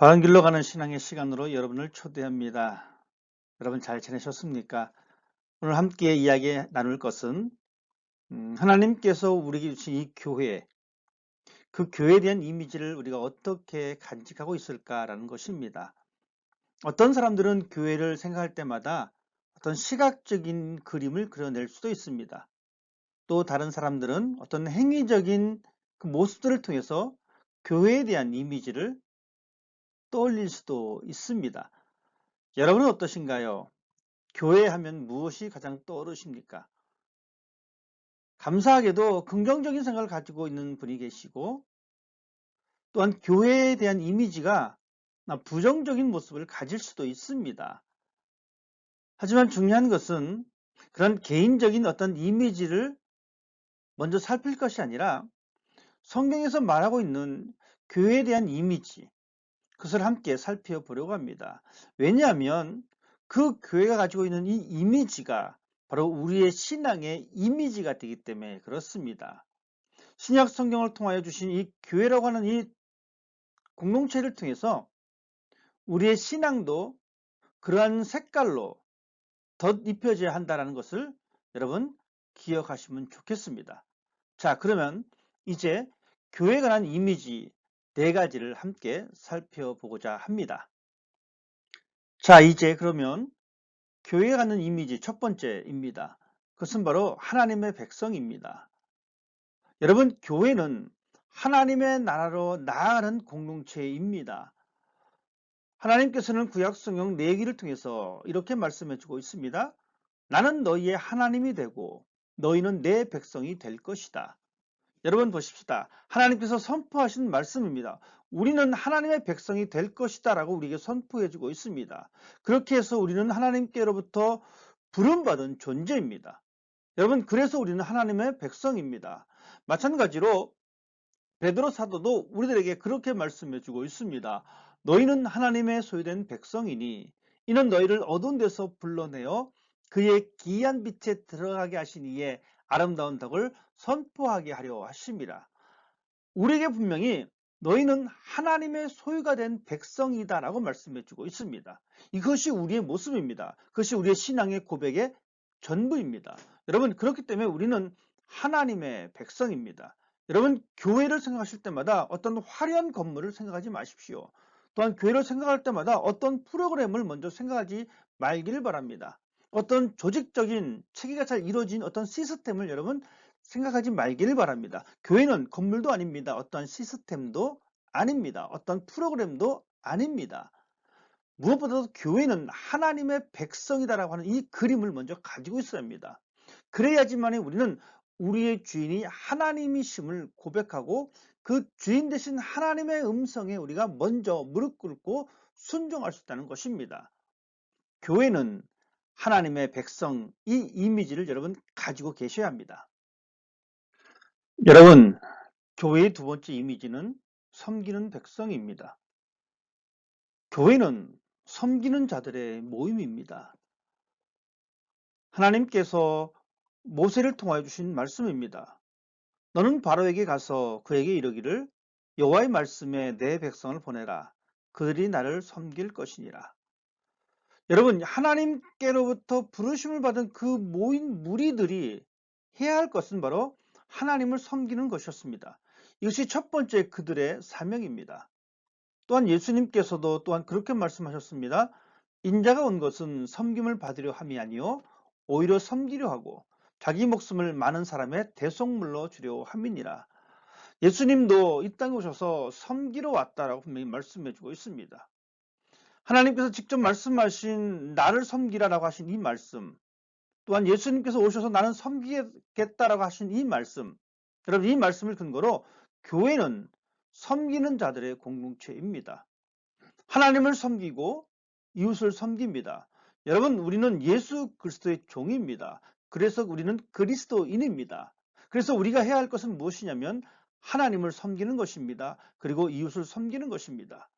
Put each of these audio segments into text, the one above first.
바른 길로 가는 신앙의 시간으로 여러분을 초대합니다. 여러분 잘 지내셨습니까? 오늘 함께 이야기 나눌 것은 음, 하나님께서 우리에게 주신 이 교회, 그 교회에 대한 이미지를 우리가 어떻게 간직하고 있을까라는 것입니다. 어떤 사람들은 교회를 생각할 때마다 어떤 시각적인 그림을 그려낼 수도 있습니다. 또 다른 사람들은 어떤 행위적인 그 모습들을 통해서 교회에 대한 이미지를 떠올릴 수도 있습니다. 여러분은 어떠신가요? 교회 하면 무엇이 가장 떠오르십니까? 감사하게도 긍정적인 생각을 가지고 있는 분이 계시고 또한 교회에 대한 이미지가 부정적인 모습을 가질 수도 있습니다. 하지만 중요한 것은 그런 개인적인 어떤 이미지를 먼저 살필 것이 아니라 성경에서 말하고 있는 교회에 대한 이미지, 그것을 함께 살펴보려고 합니다. 왜냐하면 그 교회가 가지고 있는 이 이미지가 바로 우리의 신앙의 이미지가 되기 때문에 그렇습니다. 신약 성경을 통하여 주신 이 교회라고 하는 이 공동체를 통해서 우리의 신앙도 그러한 색깔로 덧입혀져야 한다는 것을 여러분 기억하시면 좋겠습니다. 자 그러면 이제 교회에 관한 이미지 네 가지를 함께 살펴보고자 합니다. 자, 이제 그러면 교회에 가는 이미지 첫 번째입니다. 그것은 바로 하나님의 백성입니다. 여러분, 교회는 하나님의 나라로 나아가는 공동체입니다. 하나님께서는 구약성경 내기를 통해서 이렇게 말씀해 주고 있습니다. 나는 너희의 하나님이 되고 너희는 내 백성이 될 것이다. 여러분 보십시다. 하나님께서 선포하신 말씀입니다. 우리는 하나님의 백성이 될 것이다 라고 우리에게 선포해 주고 있습니다. 그렇게 해서 우리는 하나님께로부터 부름받은 존재입니다. 여러분 그래서 우리는 하나님의 백성입니다. 마찬가지로 베드로 사도도 우리들에게 그렇게 말씀해 주고 있습니다. 너희는 하나님의 소유된 백성이니 이는 너희를 어두운 데서 불러내어 그의 기이한 빛에 들어가게 하신 이에 아름다운 덕을 선포하게 하려 하십니다. 우리에게 분명히 너희는 하나님의 소유가 된 백성이다 라고 말씀해 주고 있습니다. 이것이 우리의 모습입니다. 그것이 우리의 신앙의 고백의 전부입니다. 여러분 그렇기 때문에 우리는 하나님의 백성입니다. 여러분 교회를 생각하실 때마다 어떤 화려한 건물을 생각하지 마십시오. 또한 교회를 생각할 때마다 어떤 프로그램을 먼저 생각하지 말기를 바랍니다. 어떤 조직적인 체계가 잘 이루어진 어떤 시스템을 여러분 생각하지 말기를 바랍니다. 교회는 건물도 아닙니다. 어떤 시스템도 아닙니다. 어떤 프로그램도 아닙니다. 무엇보다도 교회는 하나님의 백성이다라고 하는 이 그림을 먼저 가지고 있어야 합니다. 그래야지만 우리는 우리의 주인이 하나님이심을 고백하고 그 주인 되신 하나님의 음성에 우리가 먼저 무릎 꿇고 순종할 수 있다는 것입니다. 교회는 하나님의 백성 이 이미지를 여러분 가지고 계셔야 합니다. 여러분 교회의 두 번째 이미지는 섬기는 백성입니다. 교회는 섬기는 자들의 모임입니다. 하나님께서 모세를 통하여 주신 말씀입니다. 너는 바로에게 가서 그에게 이르기를 여호와의 말씀에 내 백성을 보내라. 그들이 나를 섬길 것이니라. 여러분 하나님께로부터 부르심을 받은 그 모인 무리들이 해야 할 것은 바로 하나님을 섬기는 것이었습니다. 이것이 첫 번째 그들의 사명입니다. 또한 예수님께서도 또한 그렇게 말씀하셨습니다. 인자가 온 것은 섬김을 받으려 함이 아니요 오히려 섬기려 하고 자기 목숨을 많은 사람의 대속물로 주려 함이니라. 예수님도 이 땅에 오셔서 섬기러 왔다라고 분명히 말씀해 주고 있습니다. 하나님께서 직접 말씀하신 나를 섬기라라고 하신 이 말씀 또한 예수님께서 오셔서 나는 섬기겠다라고 하신 이 말씀 여러분 이 말씀을 근거로 교회는 섬기는 자들의 공동체입니다. 하나님을 섬기고 이웃을 섬깁니다. 여러분 우리는 예수 그리스도의 종입니다. 그래서 우리는 그리스도인입니다. 그래서 우리가 해야 할 것은 무엇이냐면 하나님을 섬기는 것입니다. 그리고 이웃을 섬기는 것입니다.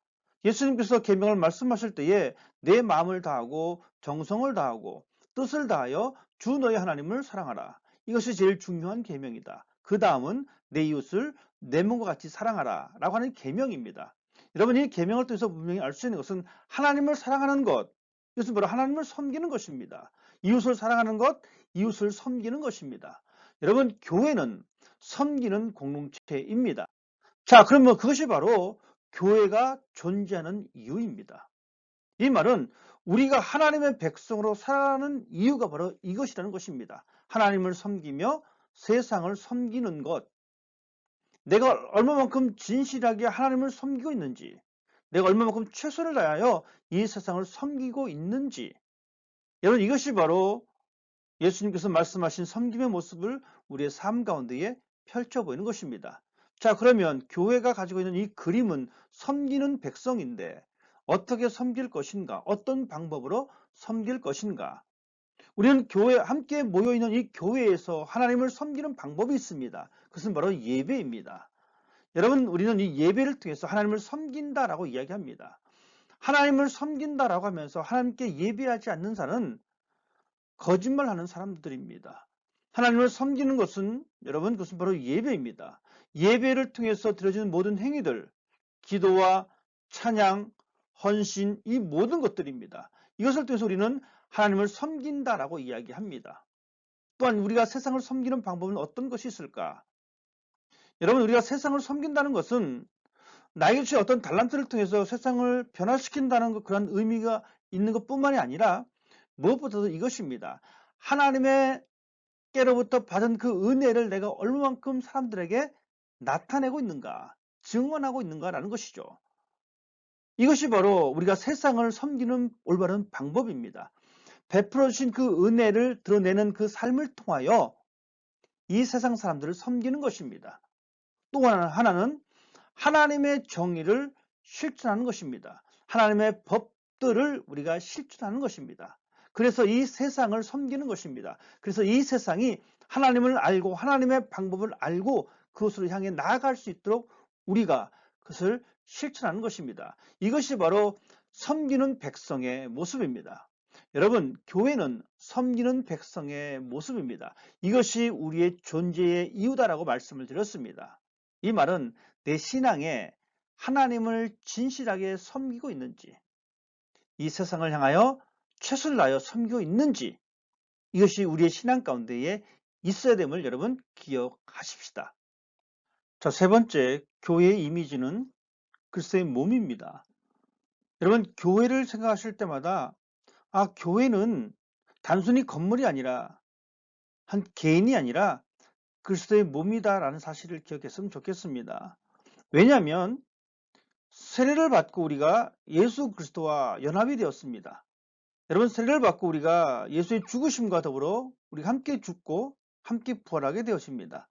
예수님께서 계명을 말씀하실 때에 내 마음을 다하고 정성을 다하고 뜻을 다하여 주 너의 하나님을 사랑하라. 이것이 제일 중요한 계명이다. 그 다음은 내 이웃을 내 몸과 같이 사랑하라 라고 하는 계명입니다. 여러분 이 계명을 통해서 분명히 알 수 있는 것은 하나님을 사랑하는 것, 이것은 바로 하나님을 섬기는 것입니다. 이웃을 사랑하는 것, 이웃을 섬기는 것입니다. 여러분, 교회는 섬기는 공동체입니다. 자, 그러면 그것이 바로 교회가 존재하는 이유입니다. 이 말은 우리가 하나님의 백성으로 살아가는 이유가 바로 이것이라는 것입니다. 하나님을 섬기며 세상을 섬기는 것. 내가 얼마만큼 진실하게 하나님을 섬기고 있는지, 내가 얼마만큼 최선을 다하여 이 세상을 섬기고 있는지. 여러분, 이것이 바로 예수님께서 말씀하신 섬김의 모습을 우리의 삶 가운데에 펼쳐 보이는 것입니다. 자, 그러면 교회가 가지고 있는 이 그림은 섬기는 백성인데 어떻게 섬길 것인가? 어떤 방법으로 섬길 것인가? 우리는 교회 함께 모여 있는 이 교회에서 하나님을 섬기는 방법이 있습니다. 그것은 바로 예배입니다. 여러분, 우리는 이 예배를 통해서 하나님을 섬긴다라고 이야기합니다. 하나님을 섬긴다라고 하면서 하나님께 예배하지 않는 자는 거짓말하는 사람들입니다. 하나님을 섬기는 것은 여러분 그것은 바로 예배입니다. 예배를 통해서 드려지는 모든 행위들, 기도와 찬양, 헌신 이 모든 것들입니다. 이것을 통해서 우리는 하나님을 섬긴다라고 이야기합니다. 또한 우리가 세상을 섬기는 방법은 어떤 것이 있을까? 여러분 우리가 세상을 섬긴다는 것은 나에게 주신 어떤 달란트를 통해서 세상을 변화시킨다는 것, 그런 의미가 있는 것뿐만이 아니라 무엇보다도 이것입니다. 하나님의 깨로부터 받은 그 은혜를 내가 얼마만큼 사람들에게 나타내고 있는가, 증언하고 있는가라는 것이죠. 이것이 바로 우리가 세상을 섬기는 올바른 방법입니다. 베풀어 주신 그 은혜를 드러내는 그 삶을 통하여 이 세상 사람들을 섬기는 것입니다. 또 하나는 하나님의 정의를 실천하는 것입니다. 하나님의 법들을 우리가 실천하는 것입니다. 그래서 이 세상을 섬기는 것입니다. 그래서 이 세상이 하나님을 알고 하나님의 방법을 알고 그것으로 향해 나아갈 수 있도록 우리가 그것을 실천하는 것입니다. 이것이 바로 섬기는 백성의 모습입니다. 여러분, 교회는 섬기는 백성의 모습입니다. 이것이 우리의 존재의 이유다라고 말씀을 드렸습니다. 이 말은 내 신앙에 하나님을 진실하게 섬기고 있는지, 이 세상을 향하여 최선을 다하여 섬기고 있는지, 이것이 우리의 신앙 가운데에 있어야 됨을 여러분 기억하십시다. 자, 세 번째, 교회의 이미지는 글쎄 몸입니다. 여러분 교회를 생각하실 때마다 아 교회는 단순히 건물이 아니라 한 개인이 아니라 그리스도의 몸이다라는 사실을 기억했으면 좋겠습니다. 왜냐하면 세례를 받고 우리가 예수 그리스도와 연합이 되었습니다. 여러분 세례를 받고 우리가 예수의 죽으심과 더불어 우리가 함께 죽고 함께 부활하게 되었습니다.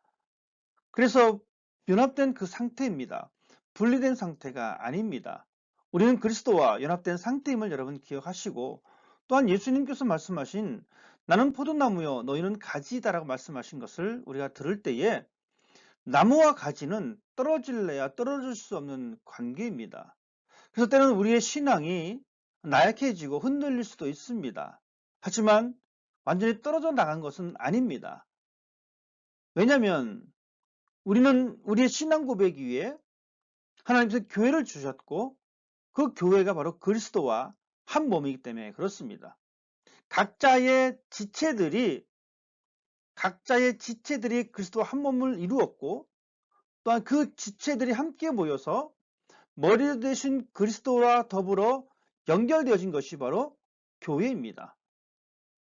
그래서 연합된 그 상태입니다. 분리된 상태가 아닙니다. 우리는 그리스도와 연합된 상태임을 여러분 기억하시고 또한 예수님께서 말씀하신 나는 포도나무요 너희는 가지다 라고 말씀하신 것을 우리가 들을 때에 나무와 가지는 떨어질래야 떨어질 수 없는 관계입니다. 그래서 때는 우리의 신앙이 나약해지고 흔들릴 수도 있습니다. 하지만 완전히 떨어져 나간 것은 아닙니다. 왜냐하면 우리는 우리의 신앙 고백 위에 하나님께서 교회를 주셨고 그 교회가 바로 그리스도와 한 몸이기 때문에 그렇습니다. 각자의 지체들이 각자의 지체들이 그리스도와 한 몸을 이루었고 또한 그 지체들이 함께 모여서 머리 되신 그리스도와 더불어 연결되어진 것이 바로 교회입니다.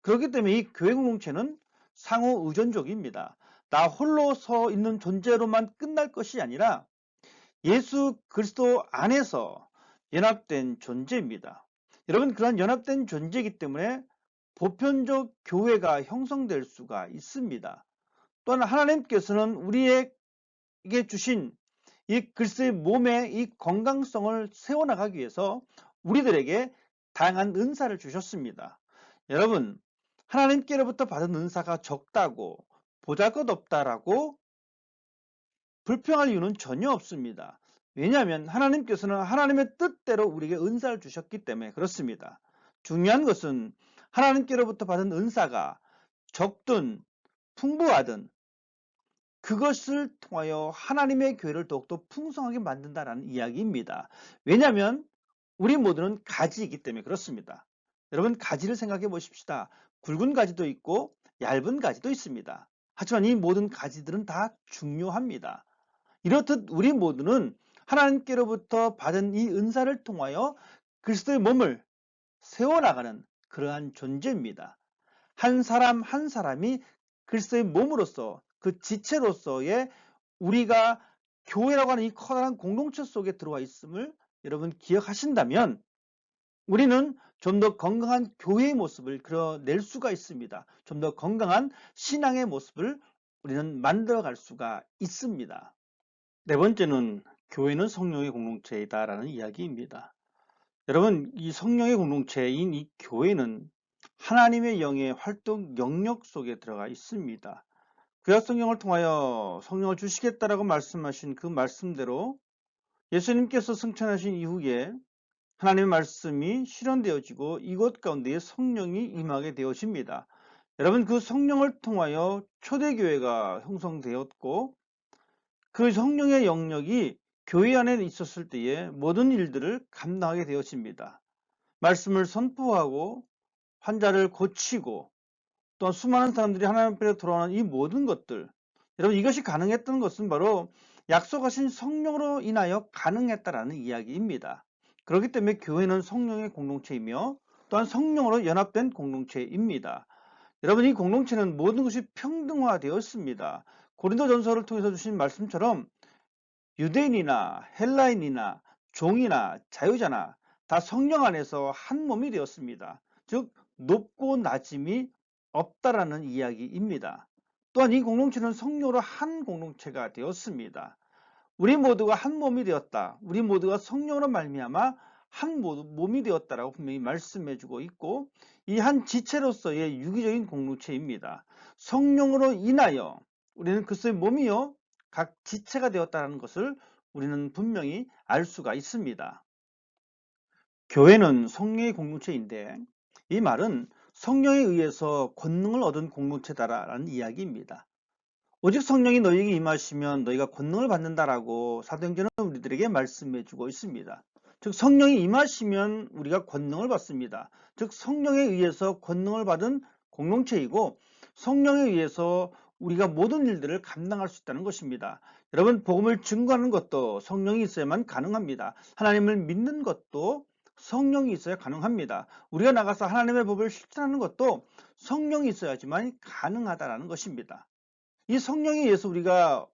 그렇기 때문에 이 교회 공동체는 상호 의존적입니다. 나 홀로 서 있는 존재로만 끝날 것이 아니라 예수 그리스도 안에서 연합된 존재입니다. 여러분 그러한 연합된 존재이기 때문에 보편적 교회가 형성될 수가 있습니다. 또한 하나님께서는 우리에게 주신 이 그리스도의 몸의 이 건강성을 세워나가기 위해서 우리들에게 다양한 은사를 주셨습니다. 여러분 하나님께로부터 받은 은사가 적다고 보잘것없다라고 불평할 이유는 전혀 없습니다. 왜냐하면 하나님께서는 하나님의 뜻대로 우리에게 은사를 주셨기 때문에 그렇습니다. 중요한 것은 하나님께로부터 받은 은사가 적든 풍부하든 그것을 통하여 하나님의 교회를 더욱더 풍성하게 만든다라는 이야기입니다. 왜냐하면 우리 모두는 가지이기 때문에 그렇습니다. 여러분 가지를 생각해 보십시다. 굵은 가지도 있고 얇은 가지도 있습니다. 하지만 이 모든 가지들은 다 중요합니다. 이렇듯 우리 모두는 하나님께로부터 받은 이 은사를 통하여 그리스도의 몸을 세워나가는 그러한 존재입니다. 한 사람 한 사람이 그리스도의 몸으로서 그 지체로서의 우리가 교회라고 하는 이 커다란 공동체 속에 들어와 있음을 여러분 기억하신다면 우리는 좀 더 건강한 교회의 모습을 그려낼 수가 있습니다. 좀 더 건강한 신앙의 모습을 우리는 만들어갈 수가 있습니다. 네 번째는 교회는 성령의 공동체이다 라는 이야기입니다. 여러분, 이 성령의 공동체인 이 교회는 하나님의 영의 활동 영역 속에 들어가 있습니다. 구약 성경을 통하여 성령을 주시겠다라고 말씀하신 그 말씀대로 예수님께서 승천하신 이후에 하나님의 말씀이 실현되어지고 이곳 가운데 성령이 임하게 되어집니다. 여러분 그 성령을 통하여 초대교회가 형성되었고 그 성령의 영역이 교회 안에 있었을 때에 모든 일들을 감당하게 되어집니다. 말씀을 선포하고 환자를 고치고 또 수많은 사람들이 하나님 앞에 돌아오는 이 모든 것들 여러분 이것이 가능했던 것은 바로 약속하신 성령으로 인하여 가능했다라는 이야기입니다. 그렇기 때문에 교회는 성령의 공동체이며 또한 성령으로 연합된 공동체입니다. 여러분 이 공동체는 모든 것이 평등화되었습니다. 고린도전서를 통해서 주신 말씀처럼 유대인이나 헬라인이나 종이나 자유자나 다 성령 안에서 한 몸이 되었습니다. 즉 높고 낮음이 없다라는 이야기입니다. 또한 이 공동체는 성령으로 한 공동체가 되었습니다. 우리 모두가 한 몸이 되었다. 우리 모두가 성령으로 말미암아 한 몸이 되었다라고 분명히 말씀해주고 있고 이 한 지체로서의 유기적인 공동체입니다. 성령으로 인하여 우리는 그리스도의 몸이요 각 지체가 되었다는 것을 우리는 분명히 알 수가 있습니다. 교회는 성령의 공동체인데 이 말은 성령에 의해서 권능을 얻은 공동체다라는 이야기입니다. 오직 성령이 너희에게 임하시면 너희가 권능을 받는다라고 사도행전은 우리들에게 말씀해 주고 있습니다. 즉 성령이 임하시면 우리가 권능을 받습니다. 즉 성령에 의해서 권능을 받은 공동체이고 성령에 의해서 우리가 모든 일들을 감당할 수 있다는 것입니다. 여러분 복음을 증거하는 것도 성령이 있어야만 가능합니다. 하나님을 믿는 것도 성령이 있어야 가능합니다. 우리가 나가서 하나님의 법을 실천하는 것도 성령이 있어야지만 가능하다는 것입니다. 이 성령에 의해서 우리가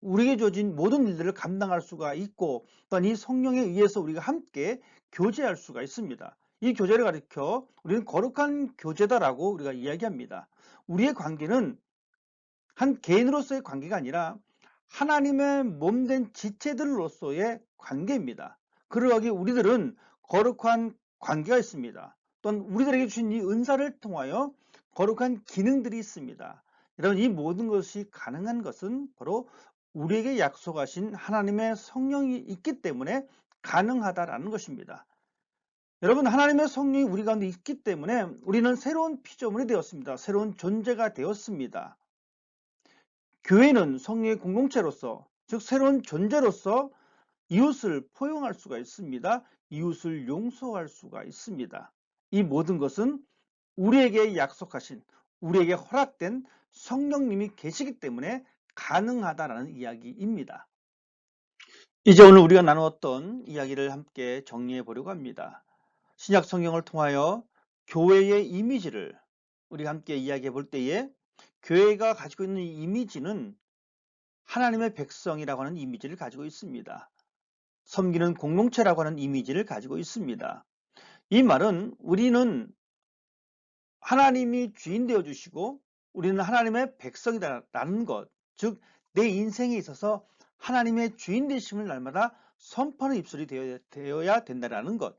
우리에게 주어진 모든 일들을 감당할 수가 있고 또한 이 성령에 의해서 우리가 함께 교제할 수가 있습니다. 이 교제를 가리켜 우리는 거룩한 교제다라고 우리가 이야기합니다. 우리의 관계는 한 개인으로서의 관계가 아니라 하나님의 몸된 지체들로서의 관계입니다. 그러하기 우리들은 거룩한 관계가 있습니다. 또한 우리들에게 주신 이 은사를 통하여 거룩한 기능들이 있습니다. 여러분 이 모든 것이 가능한 것은 바로 우리에게 약속하신 하나님의 성령이 있기 때문에 가능하다라는 것입니다. 여러분 하나님의 성령이 우리 가운데 있기 때문에 우리는 새로운 피조물이 되었습니다. 새로운 존재가 되었습니다. 교회는 성령의 공동체로서 즉 새로운 존재로서 이웃을 포용할 수가 있습니다. 이웃을 용서할 수가 있습니다. 이 모든 것은 우리에게 약속하신 우리에게 허락된 성령님이 계시기 때문에 가능하다라는 이야기입니다. 이제 오늘 우리가 나누었던 이야기를 함께 정리해 보려고 합니다. 신약 성경을 통하여 교회의 이미지를 우리 함께 이야기해 볼 때에 교회가 가지고 있는 이미지는 하나님의 백성이라고 하는 이미지를 가지고 있습니다. 섬기는 공동체라고 하는 이미지를 가지고 있습니다. 이 말은 우리는 하나님이 주인 되어 주시고 우리는 하나님의 백성이다라는 것, 즉 내 인생에 있어서 하나님의 주인 되심을 날마다 선포하는 입술이 되어야 된다는 것.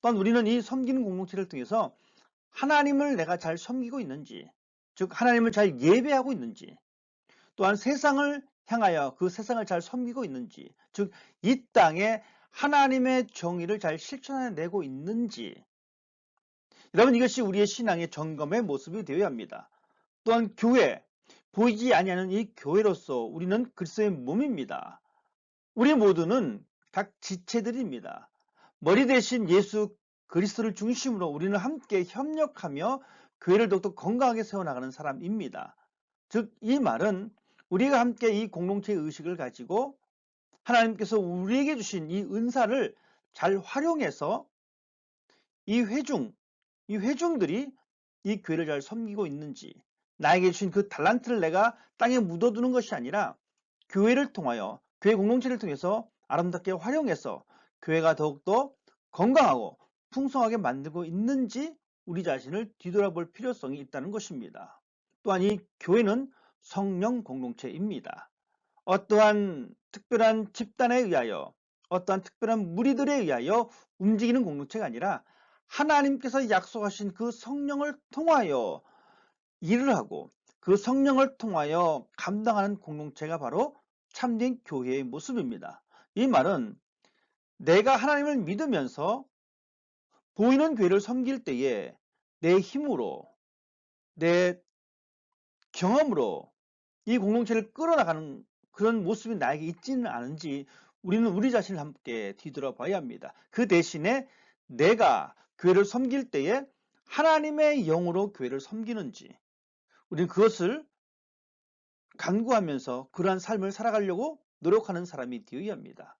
또한 우리는 이 섬기는 공동체를 통해서 하나님을 내가 잘 섬기고 있는지, 즉 하나님을 잘 예배하고 있는지, 또한 세상을 향하여 그 세상을 잘 섬기고 있는지, 즉 이 땅에 하나님의 정의를 잘 실천해내고 있는지, 여러분 이것이 우리의 신앙의 점검의 모습이 되어야 합니다. 또한 교회, 보이지 아니하는 이 교회로서 우리는 그리스도의 몸입니다. 우리 모두는 각 지체들입니다. 머리 대신 예수 그리스도를 중심으로 우리는 함께 협력하며 교회를 더욱더 건강하게 세워나가는 사람입니다. 즉, 이 말은 우리가 함께 이 공동체 의식을 가지고 하나님께서 우리에게 주신 이 은사를 잘 활용해서 이 회중, 이 회중들이 이 교회를 잘 섬기고 있는지 나에게 주신 그 달란트를 내가 땅에 묻어두는 것이 아니라 교회를 통하여 교회 공동체를 통해서 아름답게 활용해서 교회가 더욱더 건강하고 풍성하게 만들고 있는지 우리 자신을 뒤돌아볼 필요성이 있다는 것입니다. 또한 이 교회는 성령 공동체입니다. 어떠한 특별한 집단에 의하여 어떠한 특별한 무리들에 의하여 움직이는 공동체가 아니라 하나님께서 약속하신 그 성령을 통하여 일을 하고 그 성령을 통하여 감당하는 공동체가 바로 참된 교회의 모습입니다. 이 말은 내가 하나님을 믿으면서 보이는 교회를 섬길 때에 내 힘으로 내 경험으로 이 공동체를 끌어나가는 그런 모습이 나에게 있지는 않은지 우리는 우리 자신을 함께 뒤돌아봐야 합니다. 그 대신에 내가 교회를 섬길 때에 하나님의 영으로 교회를 섬기는지 우리는 그것을 간구하면서 그러한 삶을 살아가려고 노력하는 사람이 되어야 합니다.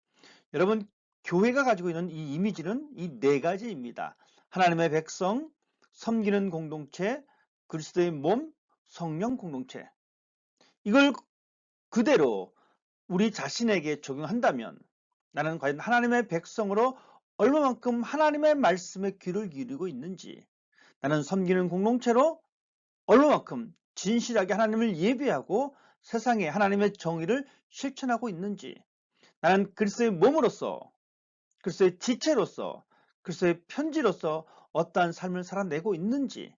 여러분 교회가 가지고 있는 이 이미지는 이 네 가지입니다. 하나님의 백성, 섬기는 공동체, 그리스도의 몸, 성령 공동체. 이걸 그대로 우리 자신에게 적용한다면 나는 과연 하나님의 백성으로 얼마만큼 하나님의 말씀에 귀를 기울이고 있는지 나는 섬기는 공동체로 얼마만큼 진실하게 하나님을 예배하고 세상에 하나님의 정의를 실천하고 있는지 나는 그리스도의 몸으로서 그리스도의 지체로서 그리스도의 편지로서 어떠한 삶을 살아내고 있는지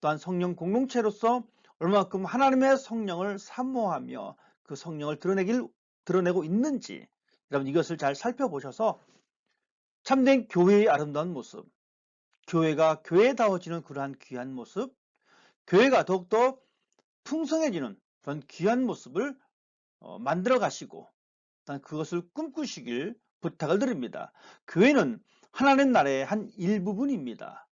또한 성령 공동체로서 얼마만큼 하나님의 성령을 사모하며 그 성령을 드러내길 드러내고 있는지 여러분 이것을 잘 살펴보셔서 참된 교회의 아름다운 모습, 교회가 교회다워지는 그러한 귀한 모습, 교회가 더욱더 풍성해지는 그런 귀한 모습을 어, 만들어 가시고 그것을 꿈꾸시길 부탁을 드립니다. 교회는 하나님 나라의 한 일부분입니다.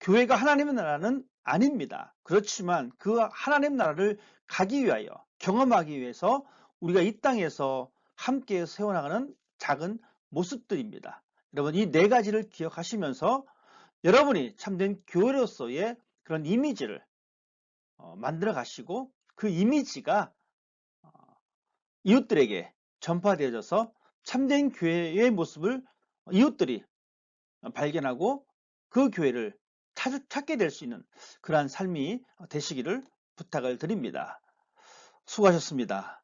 교회가 하나님의 나라는 아닙니다. 그렇지만 그 하나님 나라를 가기 위하여 경험하기 위해서 우리가 이 땅에서 함께 세워나가는 작은 모습들입니다. 여러분 이 네 가지를 기억하시면서 여러분이 참된 교회로서의 그런 이미지를 어, 만들어 가시고 그 이미지가 어, 이웃들에게 전파되어져서 참된 교회의 모습을 이웃들이 발견하고 그 교회를 찾, 게 될 수 있는 그러한 삶이 되시기를 부탁을 드립니다. 수고하셨습니다.